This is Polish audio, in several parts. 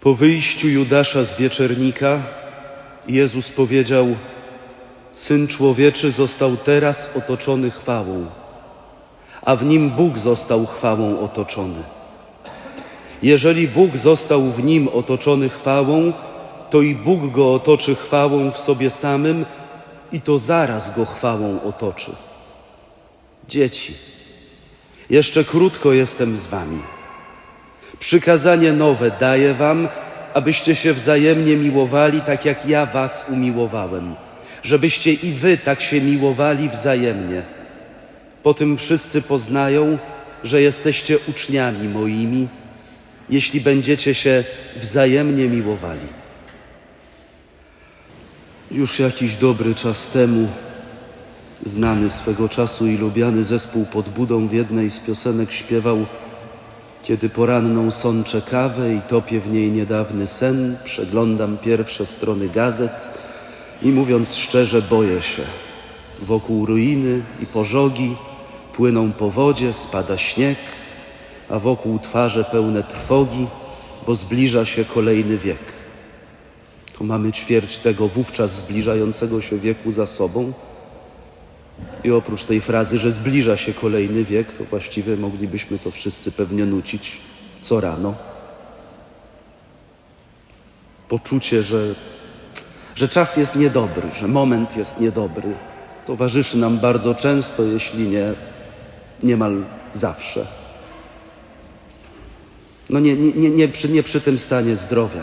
Po wyjściu Judasza z wieczernika, Jezus powiedział: Syn człowieczy został teraz otoczony chwałą, a w nim Bóg został chwałą otoczony. Jeżeli Bóg został w nim otoczony chwałą, to i Bóg go otoczy chwałą w sobie samym, i to zaraz go chwałą otoczy. Dzieci, jeszcze krótko jestem z wami. Przykazanie nowe daję wam, abyście się wzajemnie miłowali, tak jak ja was umiłowałem, żebyście i wy tak się miłowali wzajemnie. Po tym wszyscy poznają, że jesteście uczniami moimi, jeśli będziecie się wzajemnie miłowali. Już jakiś dobry czas temu znany swego czasu i lubiany zespół pod budą w jednej z piosenek śpiewał Kiedy poranną sączę kawę i topię w niej niedawny sen, przeglądam pierwsze strony gazet i mówiąc szczerze boję się. Wokół ruiny i pożogi płyną po wodzie, spada śnieg, a wokół twarze pełne trwogi, bo zbliża się kolejny wiek. To mamy ćwierć tego wówczas zbliżającego się wieku za sobą. I oprócz tej frazy, że zbliża się kolejny wiek, to właściwie moglibyśmy to wszyscy pewnie nucić co rano. Poczucie, że, że czas jest niedobry, że moment jest niedobry, towarzyszy nam bardzo często, jeśli nie niemal zawsze. No nie, nie, nie, nie, przy, nie przy tym stanie zdrowia,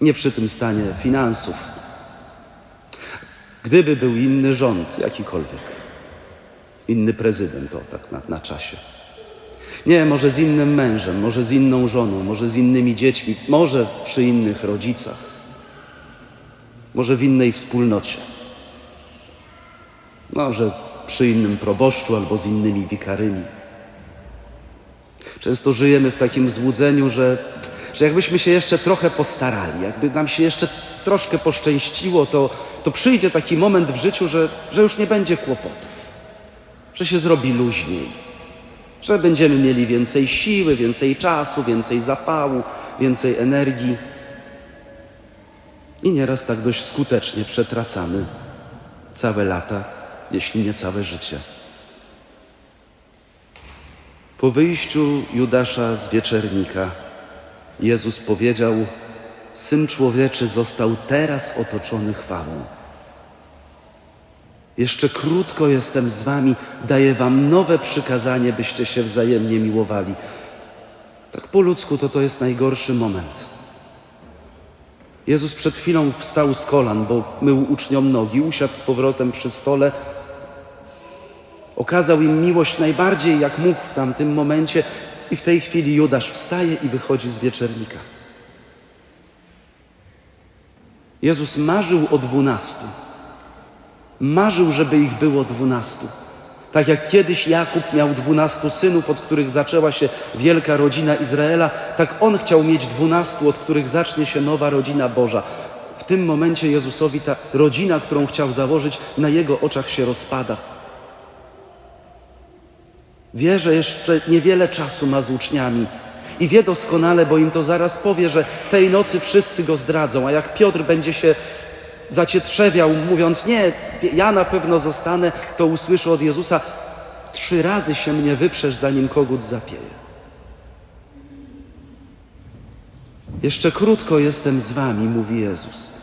nie przy tym stanie finansów, Gdyby był inny rząd, jakikolwiek, inny prezydent, o tak na, na czasie. Nie, może z innym mężem, może z inną żoną, może z innymi dziećmi, może przy innych rodzicach, może w innej wspólnocie, może przy innym proboszczu albo z innymi wikarymi. Często żyjemy w takim złudzeniu, że, że jakbyśmy się jeszcze trochę postarali, jakby nam się jeszcze troszkę poszczęściło, to, to przyjdzie taki moment w życiu, że, że już nie będzie kłopotów, że się zrobi luźniej, że będziemy mieli więcej siły, więcej czasu, więcej zapału, więcej energii. I nieraz tak dość skutecznie przetracamy całe lata, jeśli nie całe życie. Po wyjściu Judasza z wieczernika, Jezus powiedział: Syn człowieczy został teraz otoczony chwałą. Jeszcze krótko jestem z wami, daję wam nowe przykazanie, byście się wzajemnie miłowali. Tak po ludzku to to jest najgorszy moment. Jezus przed chwilą wstał z kolan, bo mył uczniom nogi, usiadł z powrotem przy stole, okazał im miłość najbardziej jak mógł w tamtym momencie i w tej chwili Judasz wstaje i wychodzi z wieczernika. Jezus marzył o dwunastu. Marzył, żeby ich było dwunastu. Tak jak kiedyś Jakub miał dwunastu synów, od których zaczęła się wielka rodzina Izraela, tak on chciał mieć dwunastu, od których zacznie się nowa rodzina Boża. W tym momencie Jezusowi ta rodzina, którą chciał założyć, na jego oczach się rozpada. Wie, że jeszcze niewiele czasu ma z uczniami, i wie doskonale, bo im to zaraz powie, że tej nocy wszyscy go zdradzą, a jak Piotr będzie się zacietrzewiał, mówiąc, nie, ja na pewno zostanę, to usłyszy od Jezusa, trzy razy się mnie wyprzesz, zanim kogut zapieje. Jeszcze krótko jestem z wami, mówi Jezus.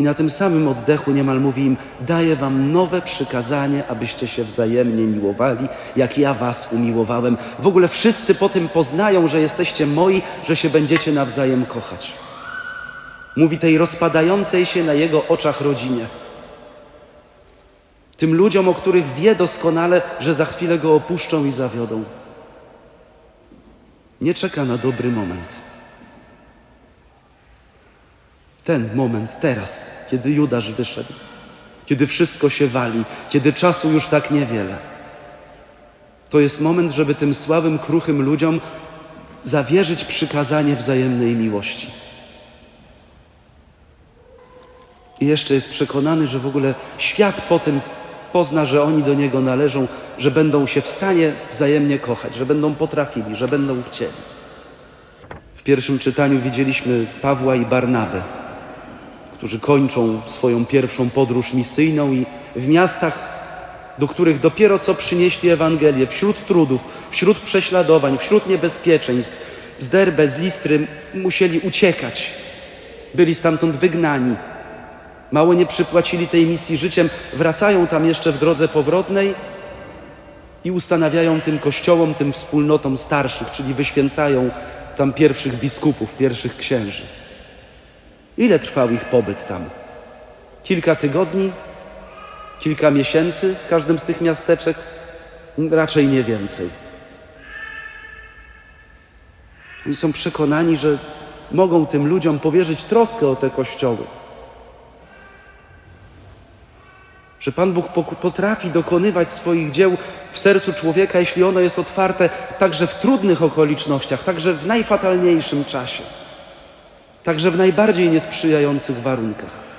I na tym samym oddechu niemal mówi im: Daję wam nowe przykazanie, abyście się wzajemnie miłowali, jak ja was umiłowałem. W ogóle wszyscy po tym poznają, że jesteście moi, że się będziecie nawzajem kochać. Mówi tej rozpadającej się na jego oczach rodzinie. Tym ludziom, o których wie doskonale, że za chwilę go opuszczą i zawiodą. Nie czeka na dobry moment. Ten moment teraz, kiedy Judasz wyszedł, kiedy wszystko się wali, kiedy czasu już tak niewiele. To jest moment, żeby tym słabym, kruchym ludziom zawierzyć przykazanie wzajemnej miłości. I jeszcze jest przekonany, że w ogóle świat po tym pozna, że oni do niego należą, że będą się w stanie wzajemnie kochać, że będą potrafili, że będą chcieli. W pierwszym czytaniu widzieliśmy Pawła i Barnabę, którzy kończą swoją pierwszą podróż misyjną i w miastach, do których dopiero co przynieśli Ewangelię, wśród trudów, wśród prześladowań, wśród niebezpieczeństw, z Derbe, z Listry, musieli uciekać. Byli stamtąd wygnani. Mało nie przypłacili tej misji życiem, wracają tam jeszcze w drodze powrotnej i ustanawiają tym kościołom, tym wspólnotom starszych, czyli wyświęcają tam pierwszych biskupów, pierwszych księży. Ile trwał ich pobyt tam? Kilka tygodni? Kilka miesięcy w każdym z tych miasteczek? Raczej nie więcej. Oni są przekonani, że mogą tym ludziom powierzyć troskę o te kościoły. Że Pan Bóg potrafi dokonywać swoich dzieł w sercu człowieka, jeśli ono jest otwarte także w trudnych okolicznościach, także w najfatalniejszym czasie, także w najbardziej niesprzyjających warunkach.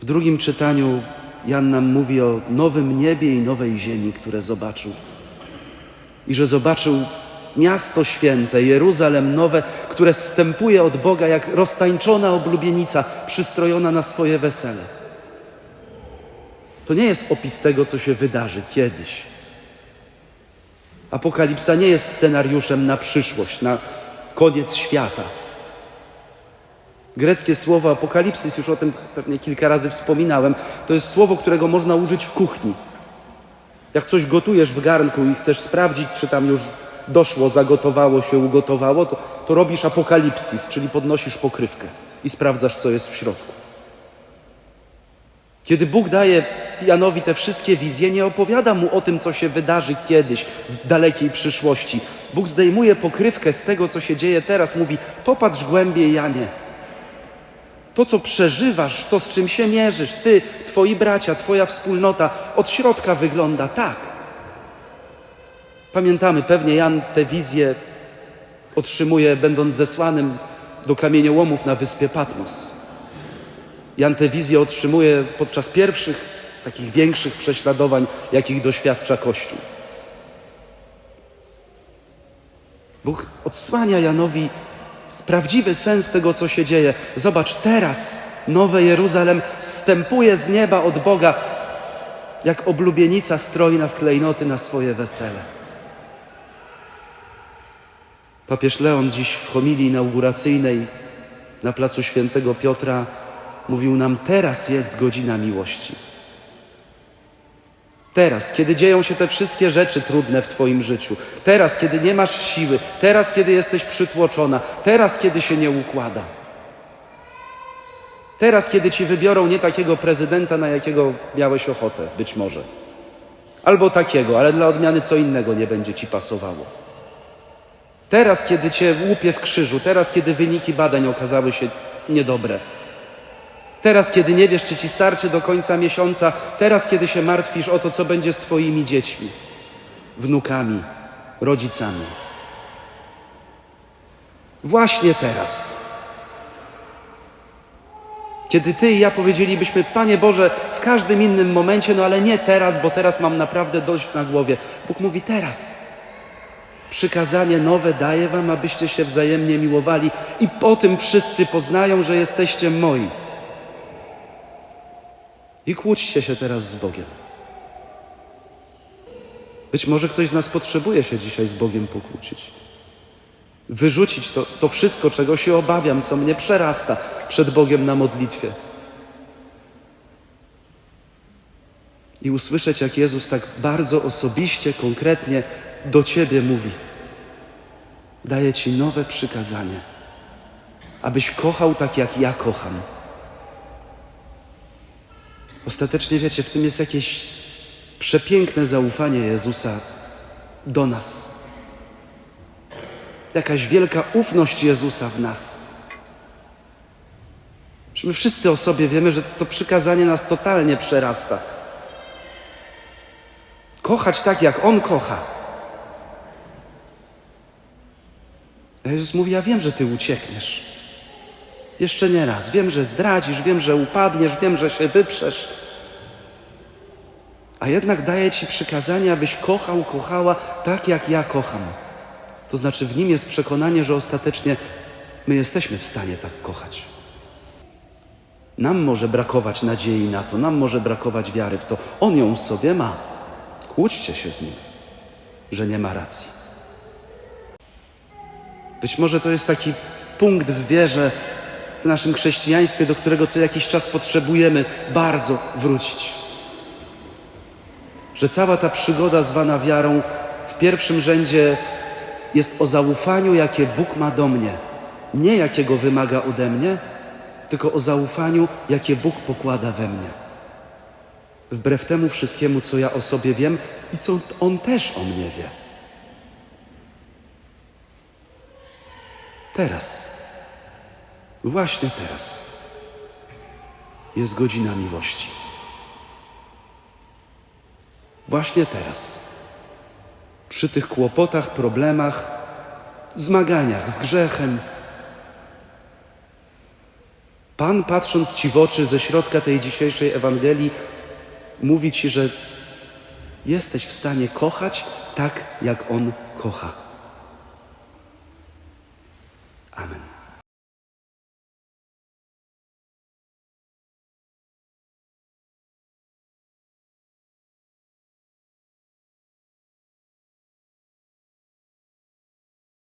W drugim czytaniu Jan nam mówi o nowym niebie i nowej ziemi, które zobaczył. I że zobaczył miasto święte, Jeruzalem nowe, które zstępuje od Boga jak roztańczona oblubienica przystrojona na swoje wesele. To nie jest opis tego, co się wydarzy kiedyś. Apokalipsa nie jest scenariuszem na przyszłość, na koniec świata. Greckie słowo apokalipsys, już o tym pewnie kilka razy wspominałem, to jest słowo, którego można użyć w kuchni. Jak coś gotujesz w garnku i chcesz sprawdzić, czy tam już doszło, zagotowało się, ugotowało, to, to robisz apokalipsis, czyli podnosisz pokrywkę i sprawdzasz, co jest w środku. Kiedy Bóg daje Janowi te wszystkie wizje, nie opowiada mu o tym, co się wydarzy kiedyś, w dalekiej przyszłości. Bóg zdejmuje pokrywkę z tego, co się dzieje teraz, mówi: Popatrz głębiej, Janie. To, co przeżywasz, to, z czym się mierzysz, ty, twoi bracia, twoja wspólnota, od środka wygląda tak. Pamiętamy, pewnie Jan tę wizję otrzymuje, będąc zesłanym do kamieniołomów na wyspie Patmos. Jan tę wizję otrzymuje podczas pierwszych, takich większych prześladowań, jakich doświadcza Kościół. Bóg odsłania Janowi prawdziwy sens tego, co się dzieje. Zobacz, teraz nowe Jeruzalem stępuje z nieba od Boga, jak oblubienica strojna w klejnoty na swoje wesele. Papież Leon dziś w homilii inauguracyjnej na placu Świętego Piotra mówił nam: Teraz jest godzina miłości. Teraz, kiedy dzieją się te wszystkie rzeczy trudne w Twoim życiu, teraz, kiedy nie masz siły, teraz, kiedy jesteś przytłoczona, teraz, kiedy się nie układa, teraz, kiedy Ci wybiorą nie takiego prezydenta, na jakiego miałeś ochotę, być może, albo takiego, ale dla odmiany co innego nie będzie Ci pasowało. Teraz, kiedy Cię łupie w krzyżu, teraz, kiedy wyniki badań okazały się niedobre, Teraz, kiedy nie wiesz, czy ci starczy do końca miesiąca, teraz, kiedy się martwisz o to, co będzie z Twoimi dziećmi, wnukami, rodzicami. Właśnie teraz. Kiedy Ty i ja powiedzielibyśmy, Panie Boże, w każdym innym momencie, no ale nie teraz, bo teraz mam naprawdę dość na głowie. Bóg mówi teraz. Przykazanie nowe daję Wam, abyście się wzajemnie miłowali, i po tym wszyscy poznają, że jesteście moi. I kłóćcie się teraz z Bogiem. Być może ktoś z nas potrzebuje się dzisiaj z Bogiem pokłócić. Wyrzucić to, to wszystko, czego się obawiam, co mnie przerasta przed Bogiem na modlitwie. I usłyszeć, jak Jezus tak bardzo osobiście, konkretnie do Ciebie mówi: Daję Ci nowe przykazanie, abyś kochał tak, jak ja kocham. Ostatecznie wiecie, w tym jest jakieś przepiękne zaufanie Jezusa do nas. Jakaś wielka ufność Jezusa w nas. My wszyscy o sobie wiemy, że to przykazanie nas totalnie przerasta. Kochać tak, jak On kocha. A Jezus mówi: Ja wiem, że Ty uciekniesz. Jeszcze nie raz. Wiem, że zdradzisz, wiem, że upadniesz, wiem, że się wyprzesz. A jednak daję Ci przykazanie, abyś kochał, kochała tak, jak ja kocham. To znaczy w nim jest przekonanie, że ostatecznie my jesteśmy w stanie tak kochać. Nam może brakować nadziei na to, nam może brakować wiary w to. On ją sobie ma. Kłóćcie się z nim, że nie ma racji. Być może to jest taki punkt w wierze w naszym chrześcijaństwie, do którego co jakiś czas potrzebujemy bardzo wrócić. Że cała ta przygoda zwana wiarą w pierwszym rzędzie jest o zaufaniu, jakie Bóg ma do mnie. Nie jakiego wymaga ode mnie, tylko o zaufaniu, jakie Bóg pokłada we mnie. Wbrew temu wszystkiemu, co ja o sobie wiem i co On też o mnie wie. Teraz, właśnie teraz, jest godzina miłości. Właśnie teraz, przy tych kłopotach, problemach, zmaganiach z grzechem, Pan, patrząc Ci w oczy ze środka tej dzisiejszej Ewangelii, mówi Ci, że jesteś w stanie kochać tak, jak On kocha.